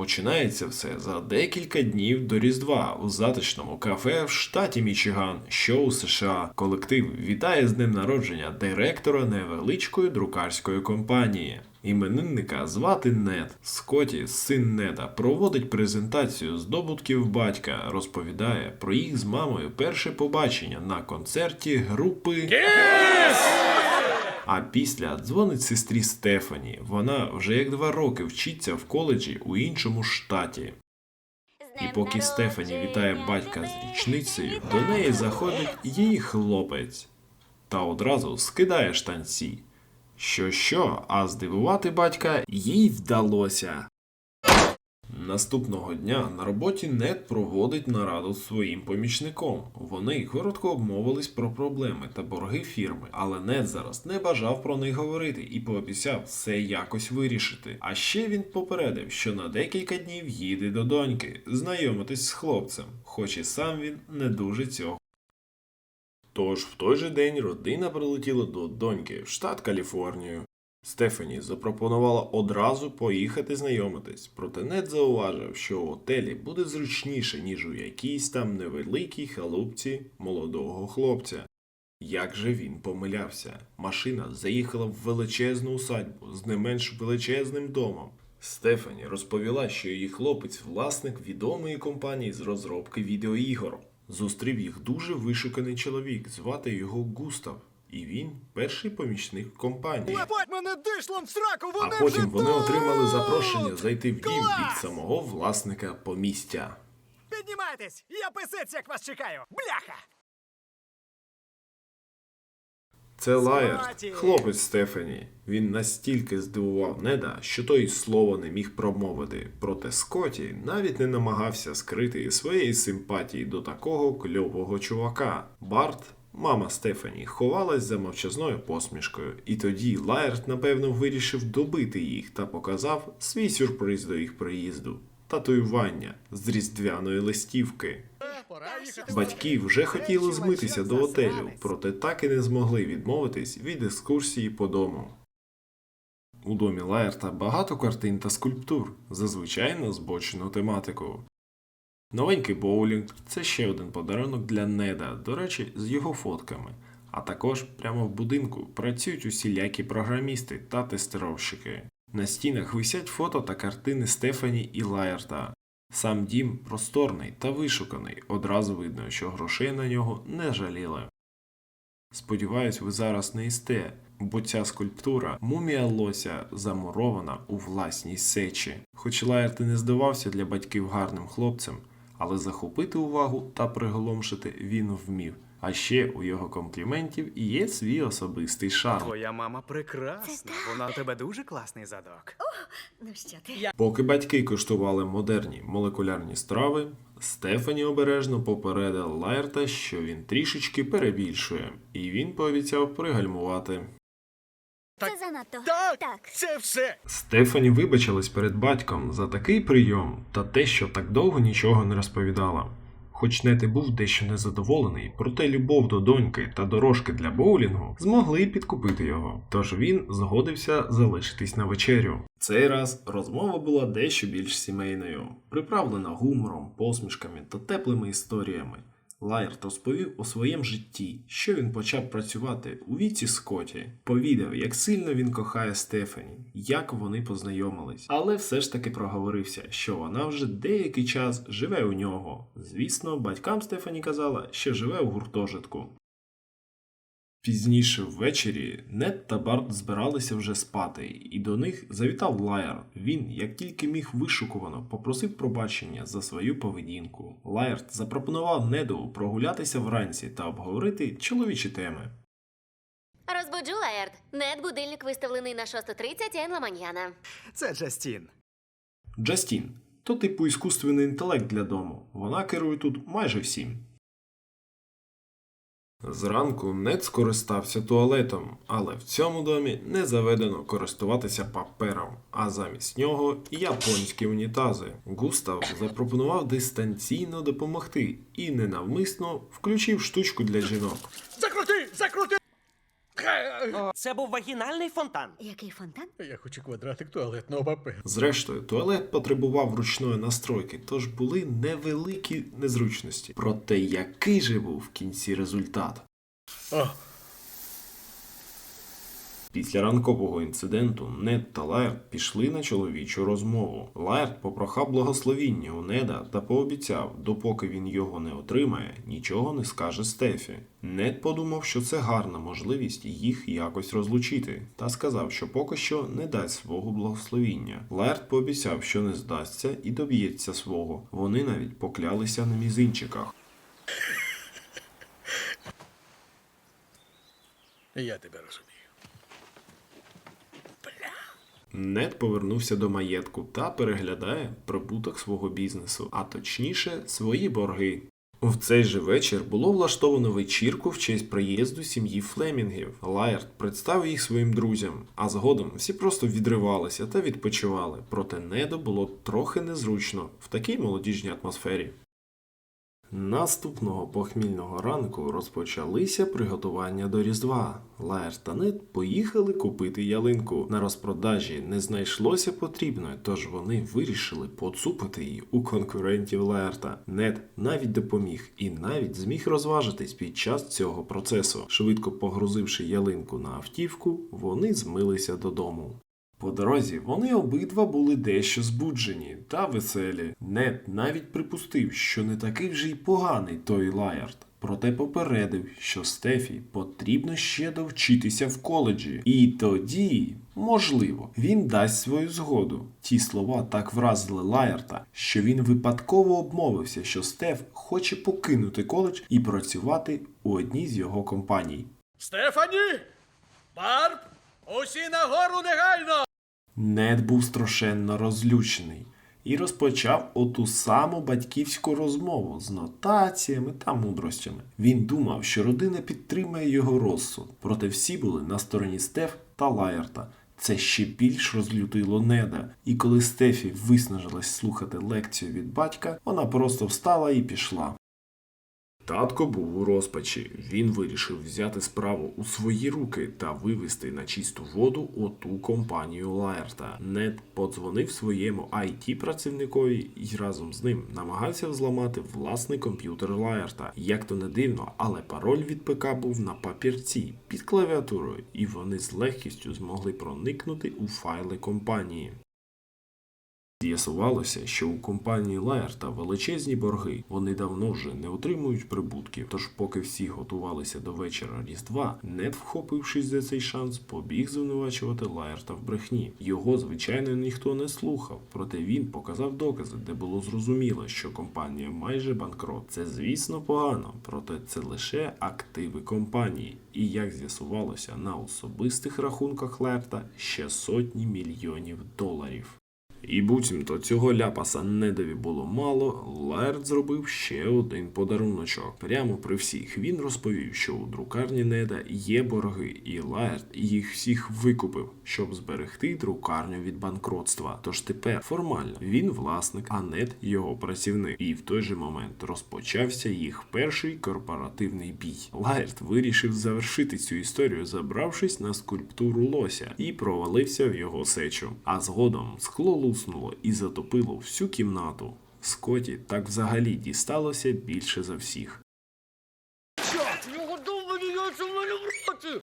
Починається все за декілька днів до Різдва у затишному кафе в штаті Мічиган, що у США. Колектив вітає з днем народження директора невеличкої друкарської компанії. Іменинника звати Нед. Скотті, син Неда, проводить презентацію здобутків батька, розповідає про їх з мамою перше побачення на концерті групи. А після дзвонить сестрі Стефані. Вона вже як два роки вчиться в коледжі у іншому штаті. І поки Стефані вітає батька з річницею, до неї заходить її хлопець та одразу скидає штанці. Що що, а здивувати батька їй вдалося. Наступного дня на роботі Нед проводить нараду з своїм помічником. Вони коротко обмовились про проблеми та борги фірми, але Нед зараз не бажав про них говорити і пообіцяв все якось вирішити. А ще він попередив, що на декілька днів їде до доньки знайомитись з хлопцем, хоч і сам він не дуже цього. Тож в той же день родина прилетіла до доньки в штат Каліфорнію. Стефані запропонувала одразу поїхати знайомитись, проте Нед зауважив, що у отелі буде зручніше, ніж у якійсь там невеликій халупці молодого хлопця. Як же він помилявся? Машина заїхала в величезну усадьбу з не менш величезним домом. Стефані розповіла, що її хлопець власник відомої компанії з розробки відеоігор. Зустрів їх дуже вишуканий чоловік, звати його Густав, і він перший помічник компанії. Мене дишлом в сраку, вони А потім вже вони тут! отримали запрошення зайти в дім від самого власника помістя. Піднімайтесь, я писець, як вас чекаю. Бляха! Це Лаєр, хлопець Стефані. Він настільки здивував Неда, що той слова не міг промовити. Проте Скотті навіть не намагався скрити своєї симпатії до такого кльового чувака. Барт, мама Стефані, ховалась за мовчазною посмішкою, і тоді Лаєрт, напевно, вирішив добити їх та показав свій сюрприз до їх приїзду. Татуювання з різдвяної листівки. Батьки вже хотіли змитися до отелю, проте так і не змогли відмовитись від екскурсії по дому. У домі Лаерта багато картин та скульптур, зазвичай на збочену тематику. Новенький боулінг це ще один подарунок для Неда, до речі, з його фотками. А також прямо в будинку працюють усілякі програмісти та тестировщики. На стінах висять фото та картини Стефані і Лаерта. Сам дім просторний та вишуканий, одразу видно, що грошей на нього не жаліли. Сподіваюсь, ви зараз не істе, бо ця скульптура мумія лося замурована у власній сечі. Хоч Лаєрт і не здавався для батьків гарним хлопцем, але захопити увагу та приголомшити він вмів. А ще у його компліментів є свій особистий шарм. Твоя мама прекрасна. Вона у тебе дуже класний задок. Ну що ти? Поки батьки куштували модерні молекулярні страви, Стефані обережно попередила Лаерта, що він трішечки перебільшує, і він пообіцяв пригальмувати. Це занадто. Так, Так. це все. Стефані вибачилась перед батьком за такий прийом та те, що так довго нічого не розповідала. Хоч Нет і був дещо незадоволений, проте любов до доньки та дорожки для боулінгу змогли підкупити його. Тож він згодився залишитись на вечерю. Цей раз розмова була дещо більш сімейною, приправлена гумором, посмішками та теплими історіями. Лаєрт розповів у своєму житті, що він почав працювати у віці Скотті, повідав, як сильно він кохає Стефані, як вони познайомились, але все ж таки проговорився, що вона вже деякий час живе у нього. Звісно, батькам Стефані казала, що живе у гуртожитку. Пізніше ввечері Нед та Барт збиралися вже спати, і до них завітав Лаєр. Він, як тільки міг вишукувано, попросив пробачення за свою поведінку. Лаєрт запропонував Неду прогулятися вранці та обговорити чоловічі теми. Розбуджу Лаерт. Нет будильник виставлений на 6.30 Енла Маньяна. Це Джастін. Джастін то типу іскусственний інтелект для дому. Вона керує тут майже всім. Зранку Нед скористався туалетом, але в цьому домі не заведено користуватися папером, а замість нього японські унітази. Густав запропонував дистанційно допомогти і ненавмисно включив штучку для жінок. Закрути! Закрути! Це був вагінальний фонтан. Який фонтан? Я хочу квадратик туалетного паперу. Зрештою, туалет потребував ручної настройки, тож були невеликі незручності. Проте який же був в кінці результат? О, Після ранкового інциденту Нед та Лаерт пішли на чоловічу розмову. Лаерт попрохав благословіння у Неда та пообіцяв, допоки він його не отримає, нічого не скаже Стефі. Нед подумав, що це гарна можливість їх якось розлучити, та сказав, що поки що не дасть свого благословіння. Лаерт пообіцяв, що не здасться і доб'ється свого. Вони навіть поклялися на мізинчиках. я тебе розумію. Нед повернувся до маєтку та переглядає прибуток свого бізнесу, а точніше свої борги. В цей же вечір було влаштовано вечірку в честь приїзду сім'ї Флемінгів. Лаерт представив їх своїм друзям, а згодом всі просто відривалися та відпочивали. Проте Неду було трохи незручно в такій молодіжній атмосфері. Наступного похмільного ранку розпочалися приготування до Різдва. Лаер та Нед поїхали купити ялинку. На розпродажі не знайшлося потрібної, тож вони вирішили поцупити її у конкурентів Лаерта. Нед навіть допоміг і навіть зміг розважитись під час цього процесу. Швидко погрузивши ялинку на автівку, вони змилися додому. По дорозі вони обидва були дещо збуджені та веселі. Нед навіть припустив, що не такий вже й поганий той Лаярд. Проте попередив, що Стефі потрібно ще довчитися в коледжі. І тоді, можливо, він дасть свою згоду. Ті слова так вразили Лаярта, що він випадково обмовився, що Стеф хоче покинути коледж і працювати у одній з його компаній. Стефані! Барб! Усі нагору негайно! Нед був страшенно розлючений і розпочав оту саму батьківську розмову з нотаціями та мудростями. Він думав, що родина підтримає його розсуд, проте всі були на стороні Стеф та Лаєрта. Це ще більш розлютило Неда, і коли Стефі виснажилась слухати лекцію від батька, вона просто встала і пішла. Татко був у розпачі. Він вирішив взяти справу у свої руки та вивести на чисту воду оту компанію Лаерта. Нед подзвонив своєму it працівникові і разом з ним намагався взламати власний комп'ютер Лаерта. Як то не дивно, але пароль від ПК був на папірці під клавіатурою, і вони з легкістю змогли проникнути у файли компанії. З'ясувалося, що у компанії Лаерта величезні борги. Вони давно вже не отримують прибутків. Тож, поки всі готувалися до вечора Різдва, Нед, вхопившись за цей шанс, побіг звинувачувати Лаерта в брехні. Його, звичайно, ніхто не слухав, проте він показав докази, де було зрозуміло, що компанія майже банкрот. Це, звісно, погано, проте це лише активи компанії. І як з'ясувалося, на особистих рахунках Лаерта ще сотні мільйонів доларів. І буцімто цього ляпаса недові було мало, Лаерт зробив ще один подаруночок. Прямо при всіх він розповів, що у друкарні Неда є борги, і Лаерт їх всіх викупив, щоб зберегти друкарню від банкротства. Тож тепер формально він власник, а Нед його працівник. І в той же момент розпочався їх перший корпоративний бій. Лаерт вирішив завершити цю історію, забравшись на скульптуру лося, і провалився в його сечу. А згодом скло луснуло і затопило всю кімнату. Скоті так взагалі дісталося більше за всіх.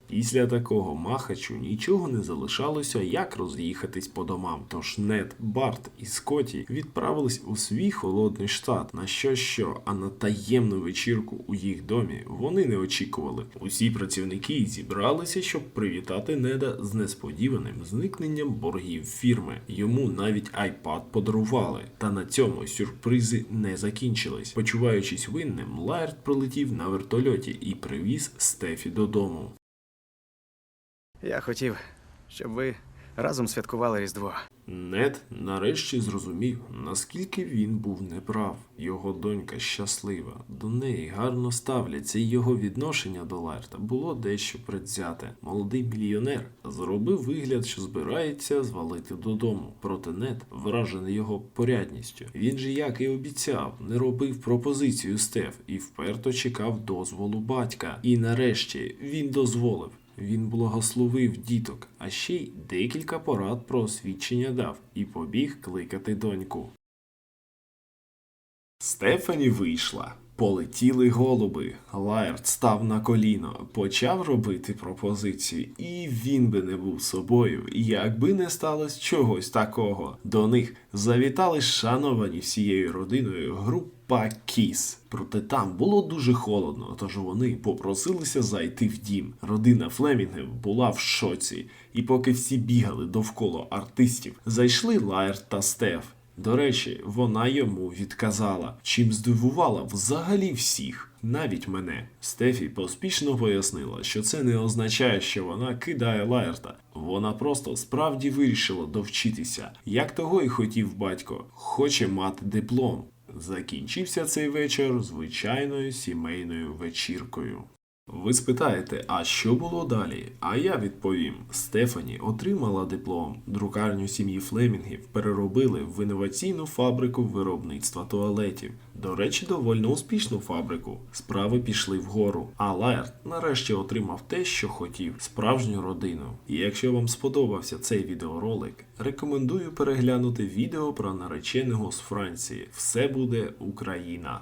Після такого махачу нічого не залишалося, як роз'їхатись по домам. Тож Нед, Барт і Скотті відправились у свій холодний штат. На що що, а на таємну вечірку у їх домі вони не очікували. Усі працівники зібралися, щоб привітати Неда з несподіваним зникненням боргів фірми. Йому навіть iPad подарували. Та на цьому сюрпризи не закінчились. Почуваючись винним, Лаерт прилетів на вертольоті і привіз Стефі додому. Я хотів, щоб ви разом святкували Різдво. Нед нарешті зрозумів, наскільки він був неправ. Його донька щаслива, до неї гарно ставляться, і його відношення до Лерта було дещо предвзяте. Молодий мільйонер зробив вигляд, що збирається звалити додому. Проте Нед, вражений його порядністю, він же, як і обіцяв, не робив пропозицію Стеф і вперто чекав дозволу батька. І нарешті він дозволив. Він благословив діток, а ще й декілька порад про освідчення дав і побіг кликати доньку. Стефані вийшла. Полетіли голуби. Лаерт став на коліно, почав робити пропозицію, і він би не був собою, якби не сталося чогось такого. До них завітали шановані всією родиною група кіс. Проте там було дуже холодно, тож вони попросилися зайти в дім. Родина Флемінгів була в шоці, і поки всі бігали довкола артистів, зайшли Лаерт та Стеф. До речі, вона йому відказала, чим здивувала взагалі всіх, навіть мене. Стефі поспішно пояснила, що це не означає, що вона кидає Лаерта. Вона просто справді вирішила довчитися, як того і хотів батько, хоче мати диплом. Закінчився цей вечір звичайною сімейною вечіркою. Ви спитаєте, а що було далі? А я відповім: Стефані отримала диплом. Друкарню сім'ї Флемінгів переробили в інноваційну фабрику виробництва туалетів. До речі, доволі успішну фабрику. Справи пішли вгору. А Лаерт нарешті отримав те, що хотів справжню родину. І якщо вам сподобався цей відеоролик, рекомендую переглянути відео про нареченого з Франції. Все буде Україна.